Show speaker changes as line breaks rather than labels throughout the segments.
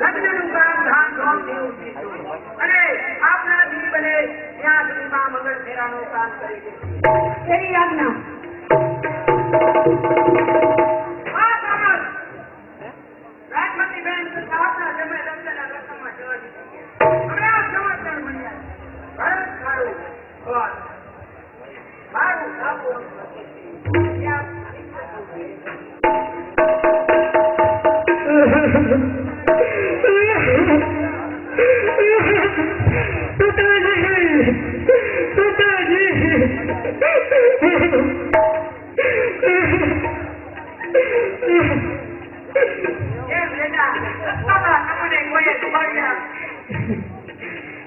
લગ્નનું કામ ધામધૂમથી અને આપના દી બને ત્યાં સુધીમાં મંગળ ફેરાનું કામ કરી દઈશું.
એવી આજ્ઞા
રાજમતીબેન આપના રસમમાં જવા દીધી. હમણાં મળ્યા. ભરત મારું ભગવાન. મારું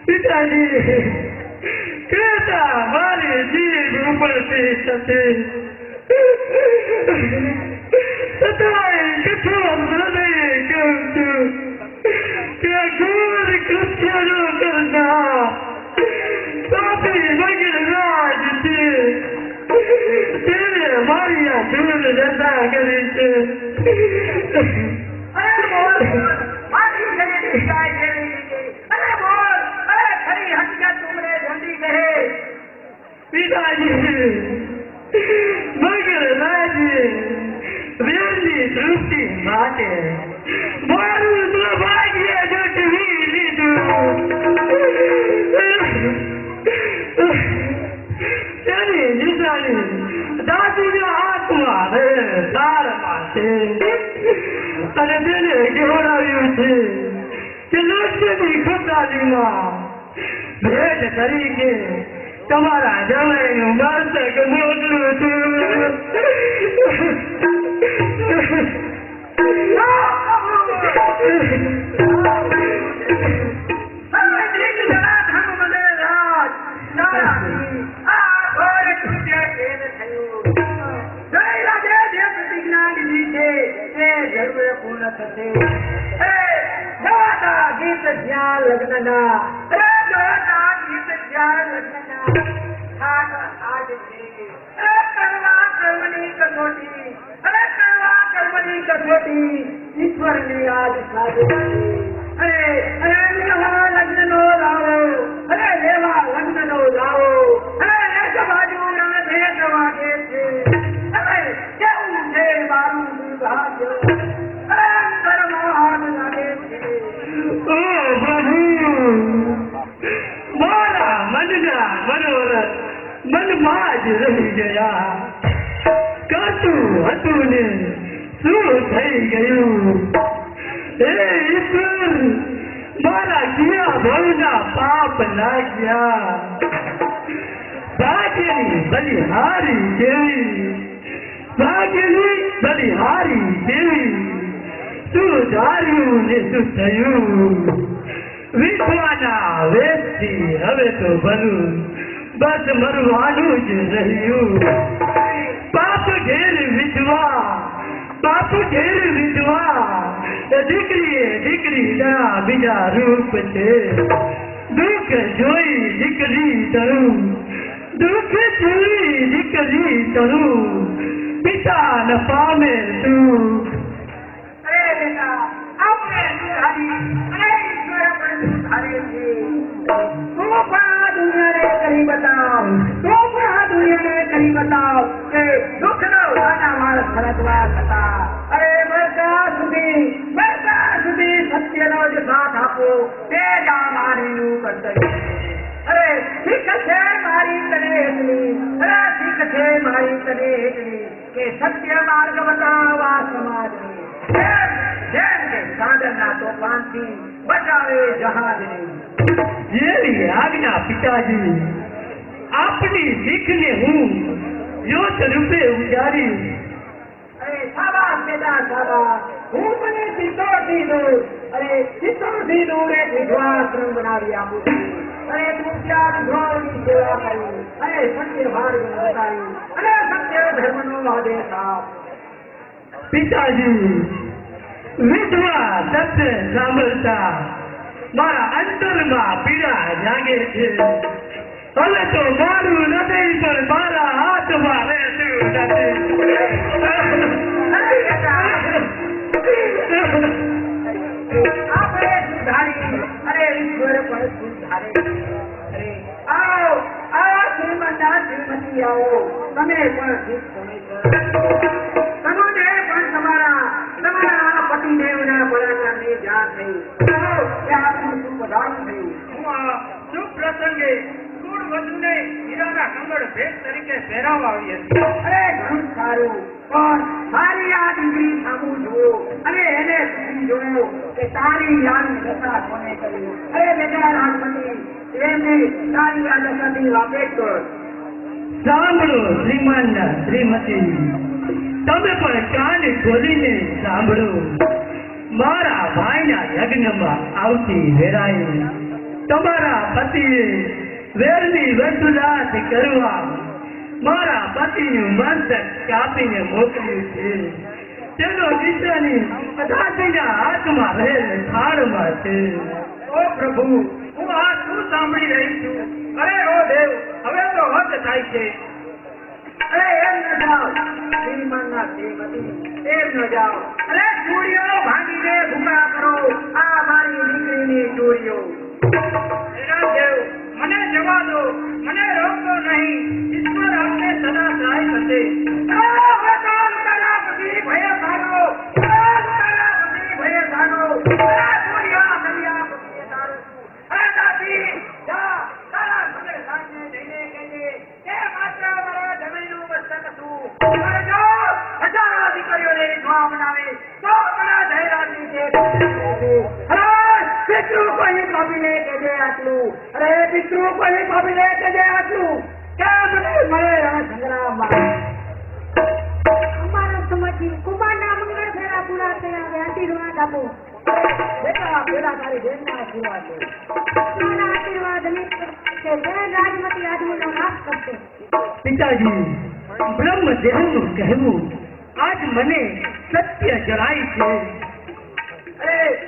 Itali, Kreta, Vale, non e non Di, Grupo Pesate. Tatai, Katon, Vale, Kantu. Kragur, Kristiyano,
Kanda. Papi, Vagirna, Diti. Tere, Maria, Dure, Dada, Kalite. Ay, Mor, Mor, Mor, Mor, Mor,
પિતાજી મગર રાજે વેરની દૃષ્ટિ માટે મારું સૌભાગ્ય જટવી લીધું તેની નિશાની દાદીના હાથમાં રહે તારમાં છે અને તેને કહેવડાવ્યું છે કે લક્ષ્યની ખોટાલીમાં ભેટ તરીકે તમારા જમાઈનું મસ્તક
જરૂર પૂર્ણ થશે. ગીત જ્યાં લગ્નના. ईश्वर मन जा मनोहर मन मां हतू ने သူ့ထိုင်ကြရုံအေးသူဘာလာကြီးရဘောဇာပါပလာကြီးဘာကြီးဘလီဟာရီ
ကြီးဘာကြီးဘလီဟာရီကြီးသူ့ဓာရီနဲ့သူ့တယုဝိခဝနာဝေတိဟဝေတောဘနုဘတ်မရဝါလူကြီးရယူပါပဒေရဝိတဝါ પાપ ઘેર વિધવા દીકરી ના બીજા રૂપ છે. દુઃખ જોઈ દીકરી તરું, દુઃખ જોઈ દીકરી તરું પિતા ન પામે તું.
આપણે સુધારી અરે ઈશ્વરે પણ સુધારી માણસ ફરજવા થતા અરે મરતા સુધી મરતા સુધી સત્યનો જ સાથ આપો તે જ આ મારીનું કર્તવ્ય છે. અરે ઠીક છે મારી તને એટલી અરે ઠીક છે મારી તને એટલી કે સત્ય માર્ગ બતાવવા સમાજને જેમ જેમ કે સાગરના તોફાનથી બચાવે જહાજને
જેવી આજ્ઞા પિતાજી આપની દીકને હું યોત રૂપે ઉજારી
અરે શાબાશ થવા હું તને ચિત્તોડથી દૂર અને ચિત્તોડથી દૂર એક વિધવાશ્રમ બનાવી આપું અરે તું ત્યાં અને સત્ય માર્ગ અને
મારા અંતરમાં પીડા જાગે છે. હવે તો મારું હૃદય પણ મારા હાથમાં રહેતું નથી.
આવો આવો શ્રીમંતા શ્રીમતી આવો. તમે પણ ઠીક પણ તમારા તમારા પતિદેવના બળાકારની જાણ થઈ. આવો, આપનું શું પધારું થયું
હું આ શુભ પ્રસંગે કુળ વધુને હીરાના કંગળ ભેટ તરીકે પહેરાવવા આવી હતી.
અરે ઘણું સારું. પણ મારી આ દીકરી સામું જુઓ અને એને જુઓ કે તારી યાદ દશા કોને કરી? અરે બેટા
સાંભળો શ્રીમાન શ્રીમતી તમે પણ કાન ખોલીને સાંભળો મારા ભાઈના યજ્ઞમાં આવતી વેરાએ તમારા પતિએ વેરની વસુલાત કરવા મારા પતિનું મસ્તક કાપીને મોકલ્યું છે તેનો દીકરાની અદાસીના હાથમાં રહેલ થાળમાં છે ઓ પ્રભુ હું આ શું સાંભળી રહી છું? અરે, ઓ દેવ, હવે તો હદ થાય છે.
અરે, એમ ન જાઓ. શ્રીમાનના શ્રીમતી એમ ન જાઓ. અરે સૂર્ય ભાગી દે ભૂકા કોઈ કાપીને કેજે આટલું. અરે પિતૃ કોઈ કાપીને કેજે આટલું. કેમ મળે રણ સંગ્રામમાં.
અમારા સમાજથી કુમારના મંગળ ફેરા પૂરા થયા હવે આશીર્વાદ આપો.
બેટા પેલા તારી બેનના આશીર્વાદ લે.
તમારા આશીર્વાદ અને કે બેન રાજમતી આદમીનો નાશ કરશે.
પિતાજી બ્રહ્મ દેવનું કહેવું આજ મને સત્ય જણાય છે.
અરે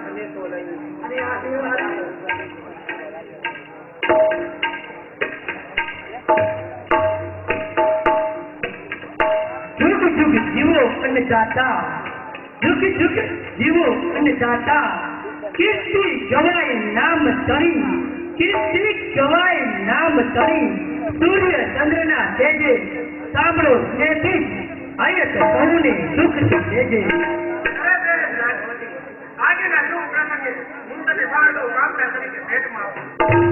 સંદેશો લઈ અને આશીર્વાદ આપો.
જુગ જુગ જીવો જુગ જીવો અન્નદાતા કીર્તિ ગવાય નામ તરી. કીર્તિ ગવાય નામ તરી. સૂર્ય ચંદ્રના તેજે. સાંભળો તેથી અયત સૌને સુખ
બેન આજના શુભ પ્રસંગે હું તને શારદો કામના તરીકે ભેટમાં આપું.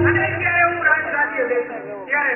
અને જ્યારે હું રાજરાજ્ય લઈશ, ત્યારે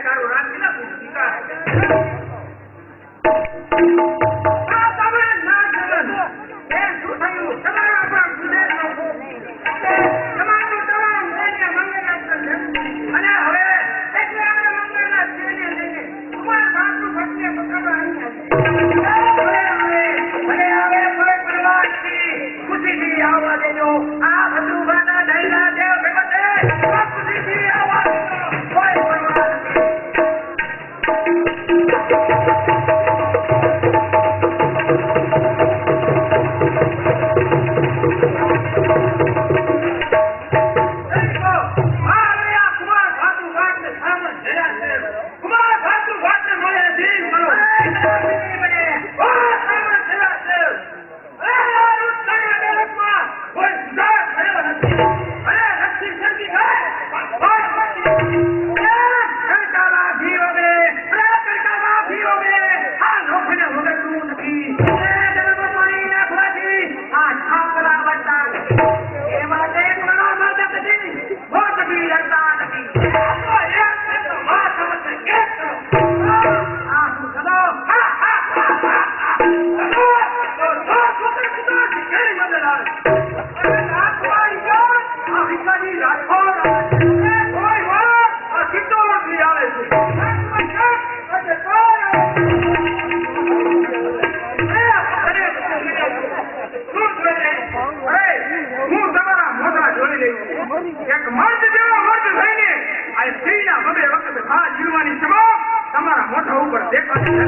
એક મર્દ જેવા મર્દ થઈને આ સ્ત્રીના પગે વખતે આ જીવવાની તમામ તમારા મોઢા ઉપર દેખાતી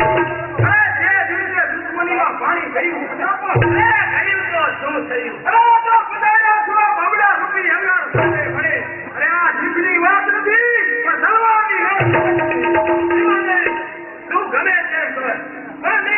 જે દિવસે પાણી ગયું થયું? અરે તો બધાના સુરા બગડા રૂપી ભરે. આ જીભની વાત નથી, પણ દલવાની વાત ગમે તેમ કર અને